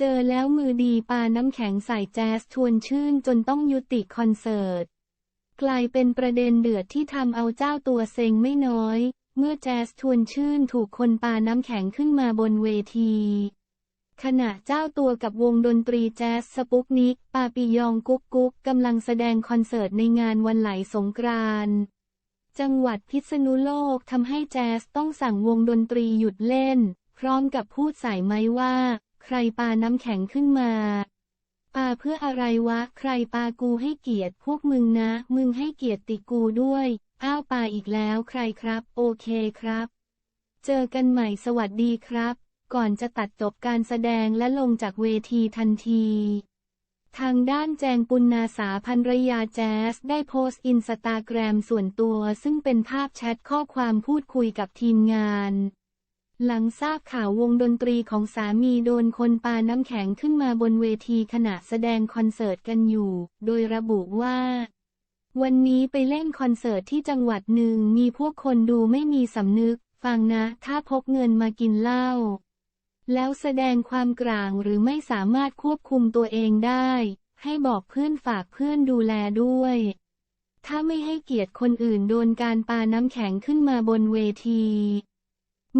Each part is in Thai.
เจอแล้วมือดีปาน้ำแข็งใส่แจ๊สชวนชื่นจนต้องยุติคอนเสิร์ต กลายเป็นประเด็นเดือดที่ทำเอาเจ้าตัวเซ็งไม่น้อย เมื่อแจ๊สชวนชื่นถูกคนปาน้ำแข็งขึ้นมาบนเวที ขณะเจ้าตัวกับวงดนตรีแจ๊สสปุกนิก ปาปิยองกุ๊กกุ๊กกำลังแสดงคอนเสิร์ตในงานวันไหลสงกรานต์จังหวัดพิษณุโลกทำให้แจ๊สต้องสั่งวงดนตรีหยุดเล่น พร้อมกับพูดใส่ไม้ว่า ใครปาน้ำแข็งขึ้นมา ปาเพื่ออะไรวะ ใครปากูให้เกียรติพวกมึงนะ มึงให้เกียรติกูด้วย อ้าวปาอีกแล้วใครครับ โอเคครับ เจอกันใหม่สวัสดีครับ ก่อนจะตัดจบการแสดงและลงจากเวทีทันทีทางด้านแจงปุณนาสาพันรยาแจ๊สได้โพสต์อินสตาแกรมส่วนตัวซึ่งเป็นภาพแชทข้อความพูดคุยกับทีมงาน หลังทราบข่าววงดนตรีของสามีโดนคนปาน้ำแข็งขึ้นมาบนเวทีขณะแสดงคอนเสิร์ตกันอยู่ โดยระบุว่า วันนี้ไปเล่นคอนเสิร์ตที่จังหวัดหนึ่งมีพวกคนดูไม่มีสำนึก ฟังนะ ถ้าพกเงินมากินเหล้าแล้วแสดงความกลางหรือไม่สามารถควบคุมตัวเองได้ ให้บอกเพื่อนฝากเพื่อนดูแลด้วย ถ้าไม่ให้เกียรติคนอื่นโดนการปาน้ำแข็งขึ้นมาบนเวที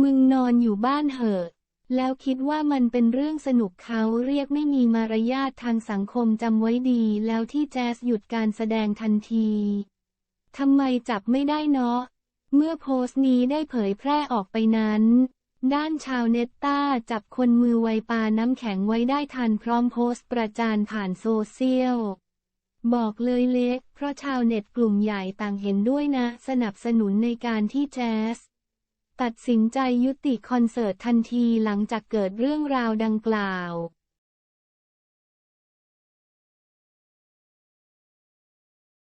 มึงนอนอยู่บ้านเหอะ แล้วคิดว่ามันเป็นเรื่องสนุกเขาเรียกไม่มีมารยาททางสังคมจำไว้ดีแล้วที่แจ๊สหยุดการแสดงทันทีทำไมจับไม่ได้เนาะ เมื่อโพสต์นี้ได้เผยแพร่ออกไปนั้น ด้านชาวเน็ตต้าจับคนมือไวปาน้ำแข็งไว้ได้ทันพร้อมโพสต์ประจานผ่านโซเชียลบอกเลยเล็ก เพราะชาวเน็ตกลุ่มใหญ่ต่างเห็นด้วยนะ สนับสนุนในการที่แจ๊ส ตัดสินใจยุติคอนเสิร์ตทันทีหลังจากเกิดเรื่องราวดังกล่าว